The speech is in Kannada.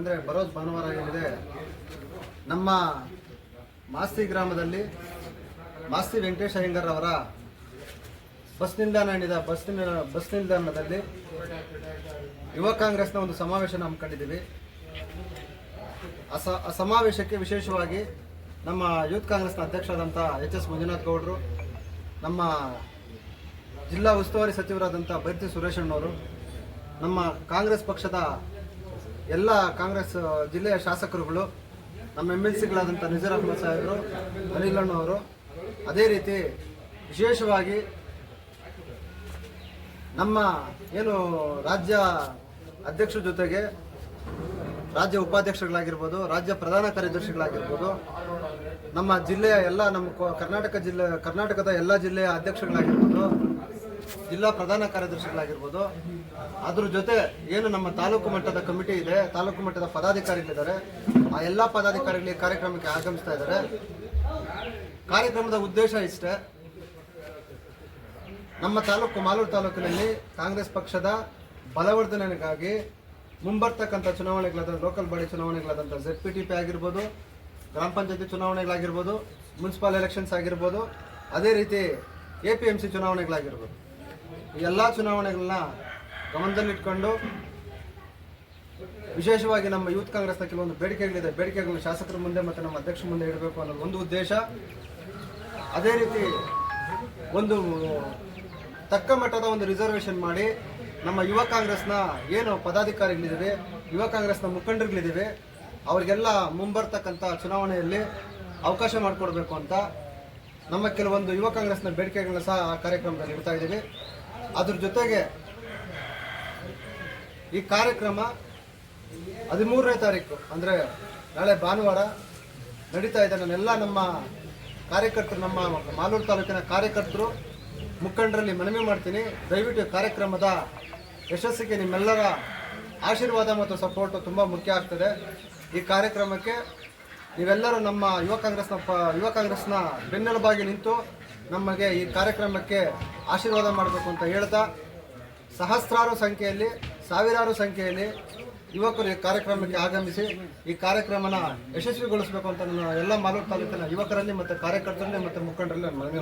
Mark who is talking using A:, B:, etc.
A: ಅಂದರೆ ಬರೋದು ಭಾನುವಾರ ಏನಿದೆ, ನಮ್ಮ ಮಾಸ್ತಿ ಗ್ರಾಮದಲ್ಲಿ ಮಾಸ್ತಿ ವೆಂಕಟೇಶ ಅಯ್ಯಂಗಾರ್ ಅವರ ಬಸ್ ನಿಲ್ದಾಣ ಏನಿದೆ ಬಸ್ ಬಸ್ ನಿಲ್ದಾಣದಲ್ಲಿ ಯುವ ಕಾಂಗ್ರೆಸ್ನ ಒಂದು ಸಮಾವೇಶ ಹಮ್ಮಿಕೊಂಡಿದ್ದೀವಿ ಆ ಸಮಾವೇಶಕ್ಕೆ ವಿಶೇಷವಾಗಿ ನಮ್ಮ ಯೂತ್ ಕಾಂಗ್ರೆಸ್ನ ಅಧ್ಯಕ್ಷರಾದಂಥ ಎಚ್ ಎಸ್ ಮಂಜುನಾಥ್ ಗೌಡರು, ನಮ್ಮ ಜಿಲ್ಲಾ ಉಸ್ತುವಾರಿ ಸಚಿವರಾದಂಥ ಬೈರ್ತಿ ಸುರೇಶಣ್ಣವರು, ನಮ್ಮ ಕಾಂಗ್ರೆಸ್ ಪಕ್ಷದ ಎಲ್ಲ ಕಾಂಗ್ರೆಸ್ ಜಿಲ್ಲೆಯ ಶಾಸಕರುಗಳು, ನಮ್ಮ ಎಂ ಎಲ್ ಸಿಗಳಾದಂಥ ನಿಜರ್ ಅಹ್ಮದ್ ಸಾಹೇಬರು, ಅನಿಲಣ್ಣ ಅಣ್ಣವರು ಅದೇ ರೀತಿ ವಿಶೇಷವಾಗಿ ನಮ್ಮ ಏನು ರಾಜ್ಯ ಅಧ್ಯಕ್ಷರ ಜೊತೆಗೆ ರಾಜ್ಯ ಉಪಾಧ್ಯಕ್ಷರುಗಳಾಗಿರ್ಬೋದು, ರಾಜ್ಯ ಪ್ರಧಾನ ಕಾರ್ಯದರ್ಶಿಗಳಾಗಿರ್ಬೋದು, ನಮ್ಮ ಜಿಲ್ಲೆಯ ಎಲ್ಲ ನಮ್ಮ ಕರ್ನಾಟಕ ಜಿಲ್ಲೆ, ಕರ್ನಾಟಕದ ಎಲ್ಲ ಜಿಲ್ಲೆಯ ಅಧ್ಯಕ್ಷರುಗಳಾಗಿರ್ಬೋದು ಜಿಲ್ಲಾ ಪ್ರಧಾನ ಕಾರ್ಯದರ್ಶಿಗಳಾಗಿರ್ಬೋದು. ಅದ್ರ ಜೊತೆ ಏನು ನಮ್ಮ ತಾಲೂಕು ಮಟ್ಟದ ಕಮಿಟಿ ಇದೆ, ತಾಲೂಕು ಮಟ್ಟದ ಪದಾಧಿಕಾರಿಗಳಿದ್ದಾರೆ. ಆ ಎಲ್ಲ ಪದಾಧಿಕಾರಿಗಳು ಈ ಕಾರ್ಯಕ್ರಮಕ್ಕೆ ಆಗಮಿಸ್ತಾ ಇದ್ದಾರೆ. ಕಾರ್ಯಕ್ರಮದ ಉದ್ದೇಶ ಇಷ್ಟೇ. ನಮ್ಮ ತಾಲೂಕು ಮಾಲೂರು ತಾಲೂಕಿನಲ್ಲಿ ಕಾಂಗ್ರೆಸ್ ಪಕ್ಷದ ಬಲವರ್ಧನೆಗಾಗಿ ಮುಂಬರ್ತಕ್ಕಂಥ ಚುನಾವಣೆಗಳಾದ ಲೋಕಲ್ ಬಾಡಿ ಚುನಾವಣೆಗಳಾದಂಥ ಜೆಡ್ ಪಿ ಟಿ ಪಿ ಆಗಿರ್ಬೋದು, ಗ್ರಾಮ ಪಂಚಾಯತಿ ಚುನಾವಣೆಗಳಾಗಿರ್ಬೋದು, ಮುನ್ಸಿಪಲ್ ಎಲೆಕ್ಷನ್ಸ್ ಆಗಿರ್ಬೋದು, ಅದೇ ರೀತಿ ಎ ಪಿ ಎಂ ಸಿ ಚುನಾವಣೆಗಳಾಗಿರ್ಬೋದು. ಎಲ್ಲ ಚುನಾವಣೆಗಳನ್ನ ಗಮನದಲ್ಲಿಟ್ಕೊಂಡು ವಿಶೇಷವಾಗಿ ನಮ್ಮ ಯೂತ್ ಕಾಂಗ್ರೆಸ್ನ ಕೆಲವೊಂದು ಬೇಡಿಕೆಗಳಿದೆ. ಬೇಡಿಕೆಗಳನ್ನ ಶಾಸಕರ ಮುಂದೆ ಮತ್ತು ನಮ್ಮ ಅಧ್ಯಕ್ಷ ಮುಂದೆ ಇಡಬೇಕು ಅನ್ನೋ ಒಂದು ಉದ್ದೇಶ. ಅದೇ ರೀತಿ ಒಂದು ತಕ್ಕ ಮಟ್ಟದ ಒಂದು ರಿಸರ್ವೇಷನ್ ಮಾಡಿ ನಮ್ಮ ಯುವ ಕಾಂಗ್ರೆಸ್ನ ಏನು ಪದಾಧಿಕಾರಿಗಳಿದ್ದೀವಿ ಯುವ ಕಾಂಗ್ರೆಸ್ನ ಮುಖಂಡರುಗಳಿದ್ದೀವಿ ಅವರಿಗೆಲ್ಲ ಮುಂಬರ್ತಕ್ಕಂಥ ಚುನಾವಣೆಯಲ್ಲಿ ಅವಕಾಶ ಮಾಡಿಕೊಡ್ಬೇಕು ಅಂತ ನಮ್ಮ ಕೆಲವೊಂದು ಯುವ ಕಾಂಗ್ರೆಸ್ನ ಬೇಡಿಕೆಗಳನ್ನ ಸಹ ಆ ಕಾರ್ಯಕ್ರಮದಲ್ಲಿ ಇಡ್ತಾ ಇದ್ದೀವಿ. ಅದ್ರ ಜೊತೆಗೆ ಈ ಕಾರ್ಯಕ್ರಮ ಹದಿಮೂರನೇ ತಾರೀಕು, ಅಂದರೆ ನಾಳೆ ಭಾನುವಾರ ನಡೀತಾ ಇದೆ. ನಾನೆಲ್ಲ ನಮ್ಮ ಕಾರ್ಯಕರ್ತರು, ನಮ್ಮ ಮಾಲೂರು ತಾಲೂಕಿನ ಕಾರ್ಯಕರ್ತರು ಮುಖಂಡರಲ್ಲಿ ಮನವಿ ಮಾಡ್ತೀನಿ. ದಯವಿಟ್ಟು ಕಾರ್ಯಕ್ರಮದ ಯಶಸ್ಸಿಗೆ ನಿಮ್ಮೆಲ್ಲರ ಆಶೀರ್ವಾದ ಮತ್ತು ಸಪೋರ್ಟು ತುಂಬ ಮುಖ್ಯ ಆಗ್ತದೆ. ಈ ಕಾರ್ಯಕ್ರಮಕ್ಕೆ ನೀವೆಲ್ಲರೂ ನಮ್ಮ ಯುವ ಕಾಂಗ್ರೆಸ್ನ ಯುವ ಕಾಂಗ್ರೆಸ್ನ ಬೆನ್ನೆಲುಬಾಗಿ ನಿಂತು ನಮಗೆ ಈ ಕಾರ್ಯಕ್ರಮಕ್ಕೆ ಆಶೀರ್ವಾದ ಮಾಡಬೇಕು ಅಂತ ಹೇಳ್ತಾ ಸಹಸ್ರಾರು ಸಂಖ್ಯೆಯಲ್ಲಿ, ಸಾವಿರಾರು ಸಂಖ್ಯೆಯಲ್ಲಿ ಯುವಕರು ಈ ಕಾರ್ಯಕ್ರಮಕ್ಕೆ ಆಗಮಿಸಿ ಈ ಕಾರ್ಯಕ್ರಮನ ಯಶಸ್ವಿಗೊಳಿಸಬೇಕು ಅಂತ ನನ್ನ ಎಲ್ಲ ಮಾಲೂರು ತಾಲೂಕಿನ ಯುವಕರಲ್ಲಿ ಮತ್ತು ಕಾರ್ಯಕರ್ತರಲ್ಲಿ ಮತ್ತು ಮುಖಂಡರಲ್ಲಿ ನಾನು ಮನವಿ